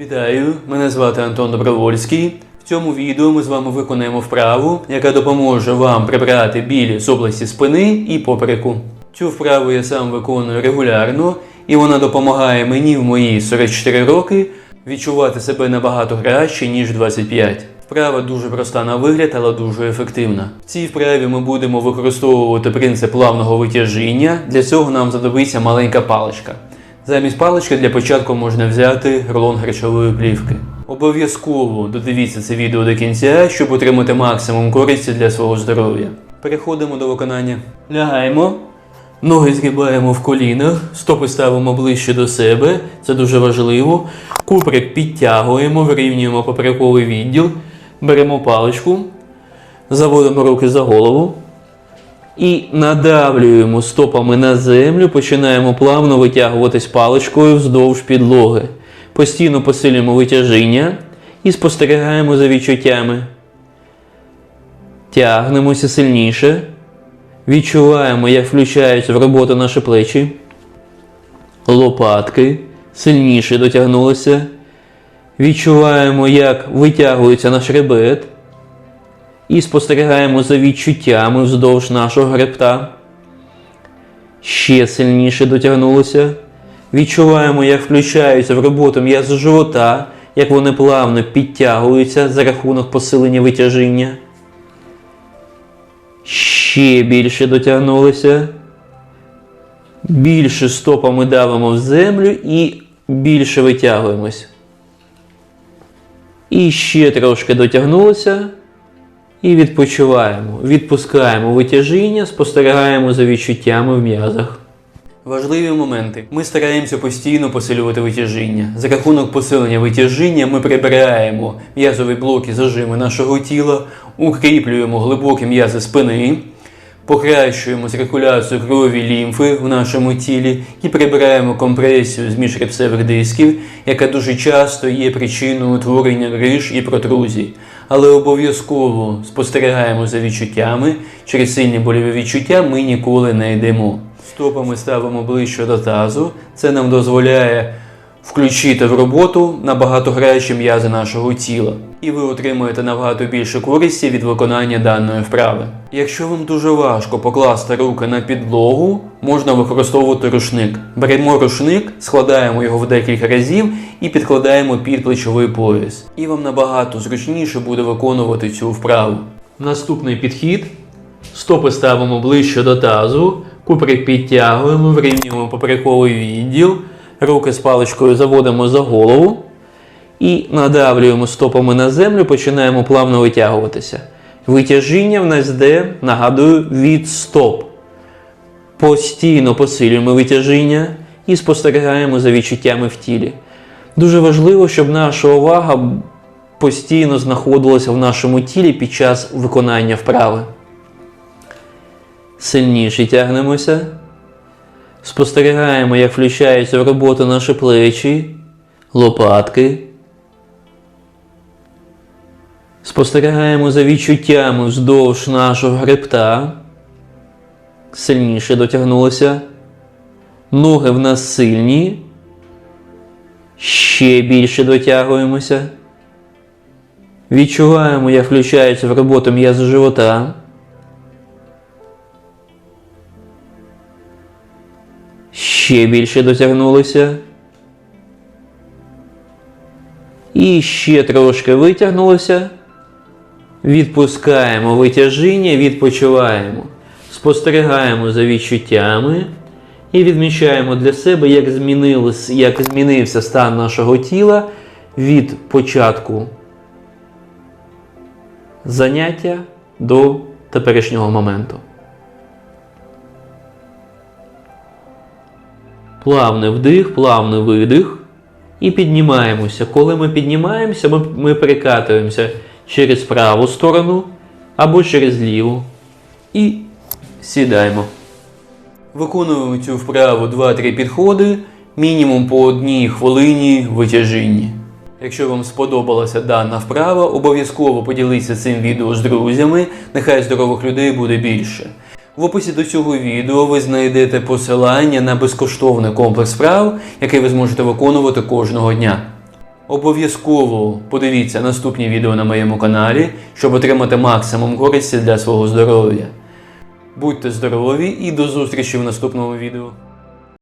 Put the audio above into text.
Вітаю! Мене звати Антон Добровольський. В цьому відео ми з вами виконаємо вправу, яка допоможе вам прибрати біль з області спини і попереку. Цю вправу я сам виконую регулярно, і вона допомагає мені в мої 44 роки відчувати себе набагато краще, ніж 25. Вправа дуже проста на вигляд, але дуже ефективна. В цій вправі ми будемо використовувати принцип плавного витяжіння. Для цього нам знадобиться маленька паличка. Замість палички для початку можна взяти рулон харчової плівки. Обов'язково додивіться це відео до кінця, щоб отримати максимум користі для свого здоров'я. Переходимо до виконання. Лягаємо, ноги згибаємо в колінах, стопи ставимо ближче до себе, це дуже важливо. Куприк підтягуємо, вирівнюємо поперековий відділ, беремо паличку, заводимо руки за голову. І надавлюємо стопами на землю, починаємо плавно витягуватись паличкою вздовж підлоги. Постійно посилюємо витяжіння і спостерігаємо за відчуттями. Тягнемося сильніше. Відчуваємо, як включаються в роботу наші плечі. Лопатки сильніше дотягнулися. Відчуваємо, як витягується наш хребет і спостерігаємо за відчуттями вздовж нашого хребта. Ще сильніше дотягнулося. Відчуваємо, як включаються в роботу м'язи живота, як вони плавно підтягуються за рахунок посилення витяжіння. Ще більше дотягнулися. Більше стопами давимо в землю і більше витягуємось. І ще трошки дотягнулося. І відпочиваємо. Відпускаємо витяжіння, спостерігаємо за відчуттями в м'язах. Важливі моменти. Ми стараємося постійно посилювати витяжіння. За рахунок посилення витяжіння ми прибираємо м'язові блоки зажими нашого тіла, укріплюємо глибокі м'язи спини, покращуємо циркуляцію крові лімфи в нашому тілі і прибираємо компресію з міжрепсевих дисків, яка дуже часто є причиною утворення гриж і протрузій. Але обов'язково спостерігаємо за відчуттями. Через сильні боліві відчуття ми ніколи не йдемо. Стопами ставимо ближче до тазу. Це нам дозволяє включити в роботу набагато краще м'язи нашого тіла. І ви отримуєте набагато більше користі від виконання даної вправи. Якщо вам дуже важко покласти руки на підлогу, можна використовувати рушник. Беремо рушник, складаємо його в декілька разів і підкладаємо під плечовий пояс. І вам набагато зручніше буде виконувати цю вправу. Наступний підхід. Стопи ставимо ближче до тазу, куприк підтягуємо, вирівнюємо поперековий відділ, руки з паличкою заводимо за голову і надавлюємо стопами на землю, починаємо плавно витягуватися. Витяжіння в нас йде, нагадую, від стоп. Постійно посилюємо витяжіння і спостерігаємо за відчуттями в тілі. Дуже важливо, щоб наша увага постійно знаходилася в нашому тілі під час виконання вправи. Сильніше тягнемося. Спостерігаємо, як включаються в роботу наші плечі, лопатки. Спостерігаємо за відчуттями вздовж нашого хребта. Сильніше дотягнулося. Ноги в нас сильні. Ще більше дотягуємося. Відчуваємо, як включаються в роботу м'язи живота. Ще більше дотягнулися. І ще трошки витягнулося. Відпускаємо витяжіння, відпочиваємо. Спостерігаємо за відчуттями і відмічаємо для себе, як, як змінився стан нашого тіла від початку заняття до теперішнього моменту. Плавний вдих, плавний видих. І піднімаємося. Коли ми піднімаємося, ми, ми перекатуємося через праву сторону або через ліву. І сідаємо. Виконуємо цю вправу 2-3 підходи, мінімум по одній хвилині витяжіння. Якщо вам сподобалася дана вправа, обов'язково поділіться цим відео з друзями, нехай здорових людей буде більше. В описі до цього відео ви знайдете посилання на безкоштовний комплекс вправ, який ви зможете виконувати кожного дня. Обов'язково подивіться наступні відео на моєму каналі, щоб отримати максимум користі для свого здоров'я. Будьте здорові і до зустрічі в наступному відео.